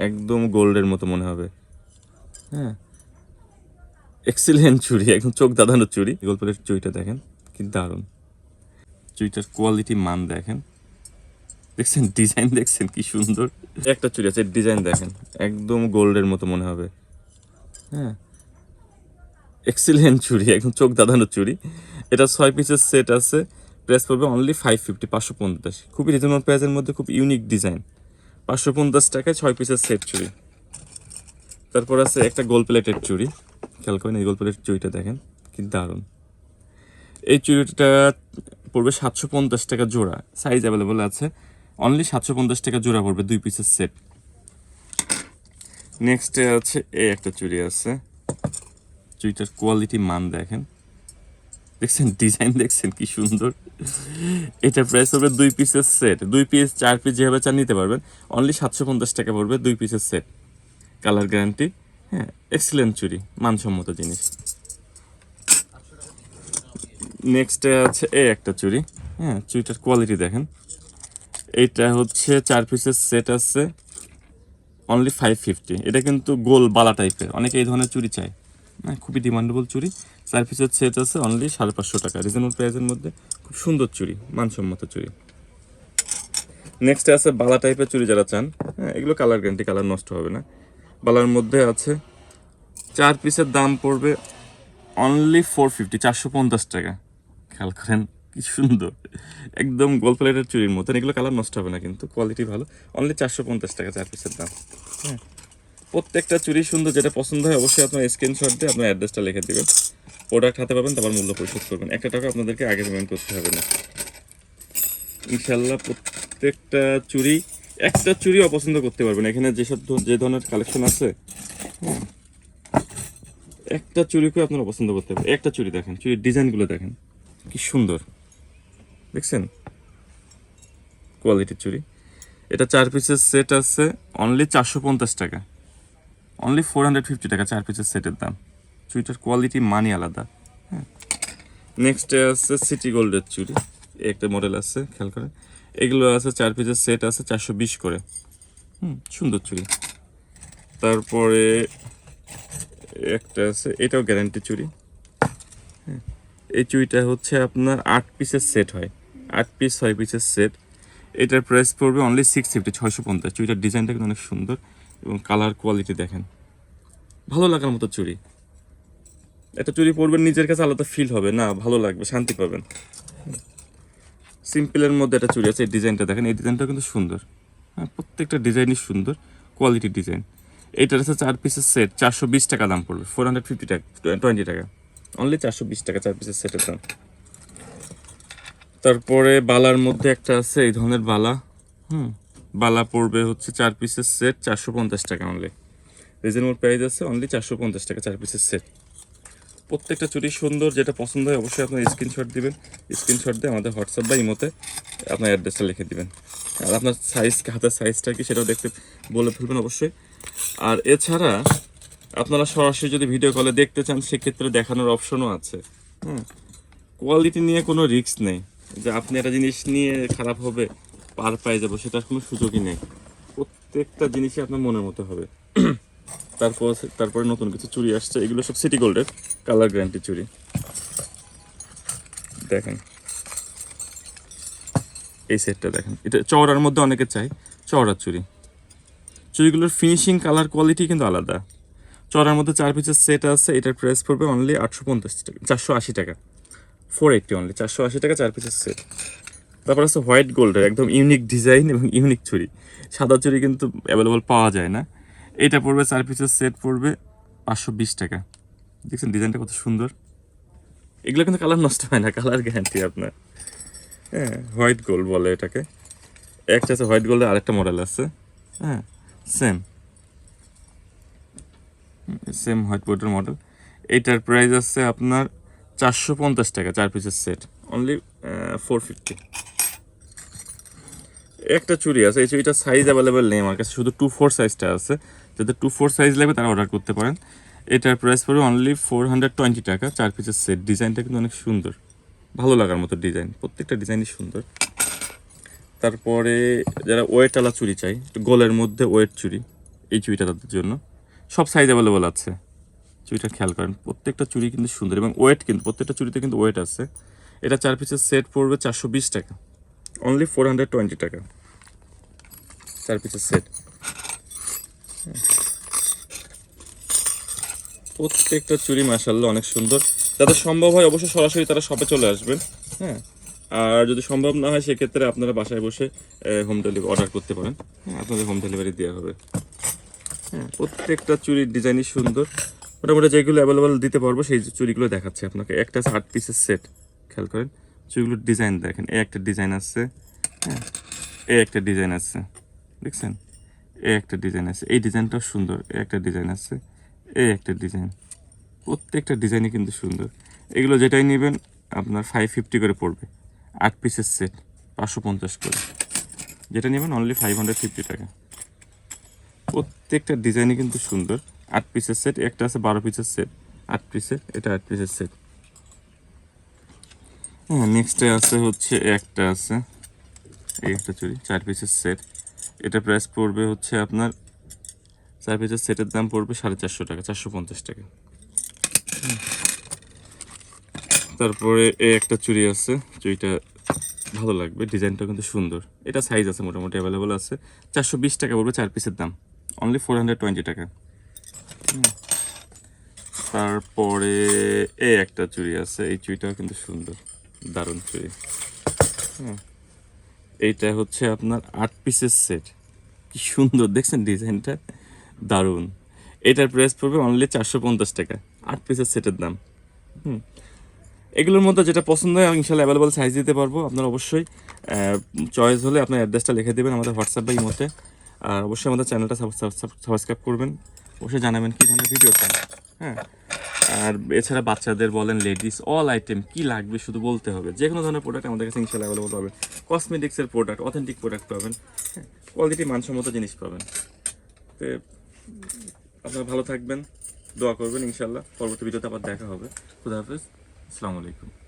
একদম গোল্ডের মতো মনে হবে। হ্যাঁ। এক্সিলেন্ট চুড়ি, একদম চোখ দাদানো চুড়ি। গল্পের চুড়িটা দেখেন, কি দারুণ। চুড়িটার কোয়ালিটি মান দেখেন। দেখছেন ডিজাইন দেখছেন, কি সুন্দর। একটা চুড়ি আছে ডিজাইন দেখেন, একদম গোল্ডের মতো মনে হবে। হ্যাঁ। এক্সিলেন্ট চুড়ি, একদম চোখ দাদানো চুড়ি। এটা ছয় পিসের সেট আছে। প্রাইস পড়বে অনলি ফাইভ ফিফটি পাঁচশো পঞ্চাশ। খুবই রিজনেবল প্রাইসের মধ্যে, খুব ইউনিক ডিজাইন পাঁচশো পঞ্চাশ টাকায় ছয় পিসের সেট চুড়ি। তারপর আছে একটা গোল প্লেটের চুড়ি। খেয়াল করেন এই গোল প্লেটের চুড়িটা দেখেন, কি দারুণ। এই চুড়িটা পড়বে সাতশো পঞ্চাশ টাকা জোড়া। সাইজ অ্যাভেলেবল আছে। অনলি সাতশো পঞ্চাশ টাকা জোড়া পড়বে দুই পিসের সেট। নেক্সটে আছে, এই একটা চুড়ি আছে। চুড়িটার কোয়ালিটি মান দেখেন। দেখছেন? ডিজাইন দেখছেন কি সুন্দর? এটা প্রাইস হবে দুই পিসের সেট দুই পিস চার পিস যেভাবে চান নিতে পারবেন। অনলি সাতশো পঞ্চাশ টাকা পড়বে দুই পিসের সেট কালার গ্যারান্টি হ্যাঁ এক্সিলেন্ট চুরি, মানসম্মত জিনিস। নেক্সটে আছে এই একটা চুড়ি হ্যাঁ চুড়িটার কোয়ালিটি দেখেন। এইটা হচ্ছে চার পিসের সেট আছে। অনলি ফাইভ ফিফটি এটা কিন্তু গোল বালা টাইপের অনেকে এই ধরনের চুড়ি চায়। খুবই ডিমান্ডেবল চুড়ি। চার পিসের সেট আছে অনলি সাড়ে পাঁচশো টাকা। রিজনেবল প্রাইসের মধ্যে খুব সুন্দর চুড়ি, মানসম্মত চুড়ি। নেক্সট আছে বালা টাইপের চুড়ি যারা চান। হ্যাঁ এগুলো কালার গ্যারান্টি কালার নষ্ট হবে না। বালার মধ্যে আছে, চার পিসের দাম পড়বে অনলি ফোর ফিফটি চারশো পঞ্চাশ টাকা। খেয়াল করেন কি সুন্দর। একদম গোল প্লেটের চুরির মতন। এগুলো কালার নষ্ট হবে না কিন্তু কোয়ালিটি ভালো। অনলি চারশো পঞ্চাশ টাকা চার পিসের দাম। হ্যাঁ প্রত্যেকটা চুরি সুন্দর যেটা পছন্দ হয় অবশ্যই আপনার স্ক্রিনশট দিয়ে আপনার অ্যাড্রেসটা লিখে দেবেন। প্রোডাক্ট হাতে পাবেন তারপর মূল্য পরিশোধ করবেন। একটা টাকা আপনাদেরকে আগে পেমেন্ট করতে হবে না। ইনশাল্লাহ প্রত্যেকটা চুরি একটা চুরি অপছন্দ করতে পারবেন। এখানে যেসব যে ধরনের কালেকশন আছে হ্যাঁ, একটা চুরিকে আপনারা পছন্দ করতে পারবেন। একটা চুরি দেখেন চুরির ডিজাইনগুলো দেখেন কি সুন্দর। দেখছেন? কোয়ালিটির চুরি। এটা চার পিসের সেট আছে অনলি চারশো পঞ্চাশ টাকা। অনলি ফোর হান্ড্রেড ফিফটি টাকা, চার পিসের সেটের দাম। চুরিটার কোয়ালিটি মানি আলাদা। হ্যাঁ। নেক্সট আছে সিটি গোল্ডের এই একটা মডেল আছে, খেয়াল করে এগুলো আছে, চার পিসের সেট আছে, চারশো বিশ করে। হুম, সুন্দর চুরি তারপরে একটা আছে, এটাও গ্যারান্টি চুরি হ্যাঁ। এই চুড়িটা হচ্ছে আপনার আট পিসের সেট হয়। আট পিস ছয় পিসের সেট এটার প্রাইস পড়বে অনলি সিক্স ফিফটি ছয়শো পঞ্চাশ। চুড়িটার ডিজাইনটা কিন্তু অনেক সুন্দর। এবং কালার কোয়ালিটি দেখেন। ভালো লাগার মতো চুড়ি। একটা চুড়ি পরবেন, নিজের কাছে আলাদা ফিল হবে, না, ভালো লাগবে, শান্তি পাবেন। সিম্পলের মধ্যে একটা চুড়ি আছে, এই ডিজাইনটা দেখেন, এই ডিজাইনটা কিন্তু সুন্দর। হ্যাঁ প্রত্যেকটা ডিজাইনই সুন্দর কোয়ালিটি ডিজাইন। এইটার আছে চার পিসের সেট চারশো বিশ টাকা দাম পড়বে ফোর হান্ড্রেড ফিফটি টাকা টোয়েন্টি টাকা। অনলি চারশো বিশ টাকা চার পিসের সেটের দাম। তারপরে বালার মধ্যে একটা আছে, এই ধরনের বালা। হুম বালা পড়বে হচ্ছে চার পিসের সেট চারশো পঞ্চাশ টাকা অনলি রিজনেবল প্রাইস আছে অনলি চারশো পঞ্চাশ টাকা চার পিসের সেট প্রত্যেকটা চুরি সুন্দর, যেটা পছন্দ হয় অবশ্যই আপনার স্ক্রিনশট দিবেন। স্ক্রিনশট দিয়ে আমাদের হোয়াটসঅ্যাপ বা ইমোতে আপনার অ্যাড্রেসটা লিখে দিবেন। আর আপনার সাইজ হাতের সাইজটা কি সেটাও দেখতে বলে ফেলবেন অবশ্যই। আর এছাড়া আপনারা সরাসরি যদি ভিডিও কলে দেখতে চান, সেক্ষেত্রে দেখানোর অপশনও আছে। হ্যাঁ কোয়ালিটি নিয়ে কোনো রিস্ক নেই। যে আপনি একটা জিনিস নিয়ে খারাপ হবে পার পাই যাব, সেটার কোনো সুযোগই নেই। প্রত্যেকটা জিনিসই আপনার মনের মতো হবে। তারপর তারপরে নতুন কিছু চুড়ি আসছে, এগুলো সব সিটি গোল্ডের কালার গ্যারান্টি চুড়ি দেখেন। এই সেটটা দেখেন। এটা চওড়ার মধ্যে অনেকে চাই চওড়ার চুড়ি চুড়িগুলোর ফিনিশিং কালার কোয়ালিটি কিন্তু আলাদা। চড়ার মধ্যে চার পিসের সেট আছে, এটার প্রাইস পড়বে অনলি আটশো পঞ্চাশ টাকা, চারশো আশি টাকা। ফোর এইটটি অনলি চারশো আশি টাকা চার পিসের সেট তারপর আছে হোয়াইট গোল্ডের, একদম ইউনিক ডিজাইন এবং ইউনিক চুড়ি। সাদা চুড়ি কিন্তু অ্যাভেলেবল পাওয়া যায় না। এটা পড়বে চার পিসের সেট পড়বে পাঁচশো বিশ টাকা। দেখছেন ডিজাইনটা কত সুন্দর। এগুলো কিন্তু কালার নষ্ট হয় না, কালার গ্যারান্টি আপনার। হ্যাঁ হোয়াইট গোল্ড বলে এটাকে। একটা আছে হোয়াইট গোল্ডের, আরেকটা মডেল আছে। হ্যাঁ সেম সেম হোয়াইট বোর্ডের মডেল এইটার প্রাইস আছে আপনার চারশো পঞ্চাশ টাকা চার পিসের সেট অনলি ফোর ফিফটি একটা চুড়ি আছে, এই চুড়িটার সাইজ অ্যাভেলেবেল নেই আমার কাছে, শুধু টু ফোর সাইজটা আছে। যাদের টু ফোর সাইজ লাগবে তারা অর্ডার করতে পারেন। এটার প্রাইস পড়বে অনলি ফোর হান্ড্রেড টোয়েন্টি টাকা। চার পিসের সেট ডিজাইনটা কিন্তু অনেক সুন্দর। ভালো লাগার মতো ডিজাইন প্রত্যেকটা ডিজাইনই সুন্দর। তারপরে যারা ওয়েটওয়ালা চুড়ি চাই গোলের মধ্যে ওয়েট চুড়ি, এই চুড়িটা তাদের জন্য। সব সাইজ অ্যাভেলেবল আছে। চুড়িটা খেয়াল করেন, প্রত্যেকটা চুড়ি কিন্তু সুন্দর এবং ওয়েট কিন্তু, প্রত্যেকটা চুড়িতে কিন্তু ওয়েট আছে। এটা চার পিসের সেট পড়বে চারশো বিশ টাকা। অনলি ফোর হান্ড্রেড টোয়েন্টি টাকা। চার পিসের সেট প্রত্যেকটা চুরি মাসাল্লাহ অনেক সুন্দর। যাদের সম্ভব হয়, অবশ্যই সরাসরি তারা শপে চলে আসবেন হ্যাঁ? আর যদি সম্ভব না হয়, সেক্ষেত্রে আপনারা বাসায় বসে হোম ডেলিভারি অর্ডার করতে পারেন। হ্যাঁ আপনাদের হোম ডেলিভারি দেওয়া হবে। হ্যাঁ প্রত্যেকটা চুরির ডিজাইনই সুন্দর। মোটামুটি যেগুলো অ্যাভেলেবল দিতে পারব, সেই চুরিগুলো দেখাচ্ছে আপনাকে। একটা আট পিসের সেট খেয়াল করেন। চুরিগুলোর ডিজাইন দেখেন। এ একটা ডিজাইন আছে হ্যাঁ? এ একটা ডিজাইন আছে, দেখছেন? এ একটা ডিজাইন আছে। এই ডিজাইনটাও সুন্দর। এ একটা ডিজাইন আছে এ একটা ডিজাইন প্রত্যেকটা ডিজাইনই কিন্তু সুন্দর। এগুলো যেটাই নেবেন, আপনার ফাইভ ফিফটি করে পড়বে। আট পিসের সেট পাঁচশো পঞ্চাশ করে। যেটা নেবেন অনলি ফাইভ হান্ড্রেড ফিফটি টাকা। প্রত্যেকটা ডিজাইনই কিন্তু সুন্দর। আট পিসের সেট একটা আছে বারো পিসের সেট আট পিসের এটা আট পিসের সেট হ্যাঁ নেক্সটে আছে হচ্ছে একটা আছে। এই একটা চুড়ি চার পিসের সেট এটা প্রাইস পড়বে হচ্ছে আপনার, চার পিসের সেটের দাম পড়বে সাড়ে চারশো টাকা, চারশো পঞ্চাশ টাকা। তারপরে এ একটা চুড়ি আছে চুড়িটা ভালো লাগবে, ডিজাইনটা কিন্তু সুন্দর। এটা সাইজ আছে মোটামুটি অ্যাভেলেবল আছে। চারশো বিশ টাকা পড়বে চার পিসের দাম। অনলি ফোর হান্ড্রেড টোয়েন্টি টাকা। তারপরে এ একটা চুড়ি আছে, এই চুড়িটাও কিন্তু সুন্দর। দারুণ হ্যাঁ এইটা হচ্ছে আপনার আট পিসের সেট। কি সুন্দর, দেখছেন ডিজাইনটা? দারুণ। এটার প্রাইস পড়বে অনলি চারশো পঞ্চাশ টাকা, আট পিসের সেটের দাম। হুম। এগুলোর মধ্যে যেটা পছন্দ হয়, আমি ইনশাল্লাহ অ্যাভেলেবল সাইজ দিতে পারব। আপনারা অবশ্যই চয়েস হলে আপনার অ্যাড্রেসটা লিখে দেবেন আমাদের হোয়াটসঅ্যাপ বা ইমোতে। আর অবশ্যই আমাদের চ্যানেলটা সাবস্ক্রাইব করবেন। অবশ্যই জানাবেন কী ধরনের ভিডিও হ্যাঁ। আর এছাড়া বাচ্চাদের বলেন লেডিস অল আইটেম কি লাগবে শুধু বলতে হবে। যে কোনো ধরনের প্রোডাক্ট আমাদের কাছে ইনশাল্লাহ অ্যাভেলেবল পাবেন। কসমেটিক্সের প্রোডাক্ট অথেন্টিক প্রোডাক্ট পাবেন হ্যাঁ? কোয়ালিটি মানসম্মত জিনিস পাবেন। তো, আপনারা ভালো থাকবেন, দোয়া করবেন ইনশাল্লাহ পরবর্তী ভিডিওতে আবার দেখা হবে। খুদা হাফেজ। আসসালামু আলাইকুম।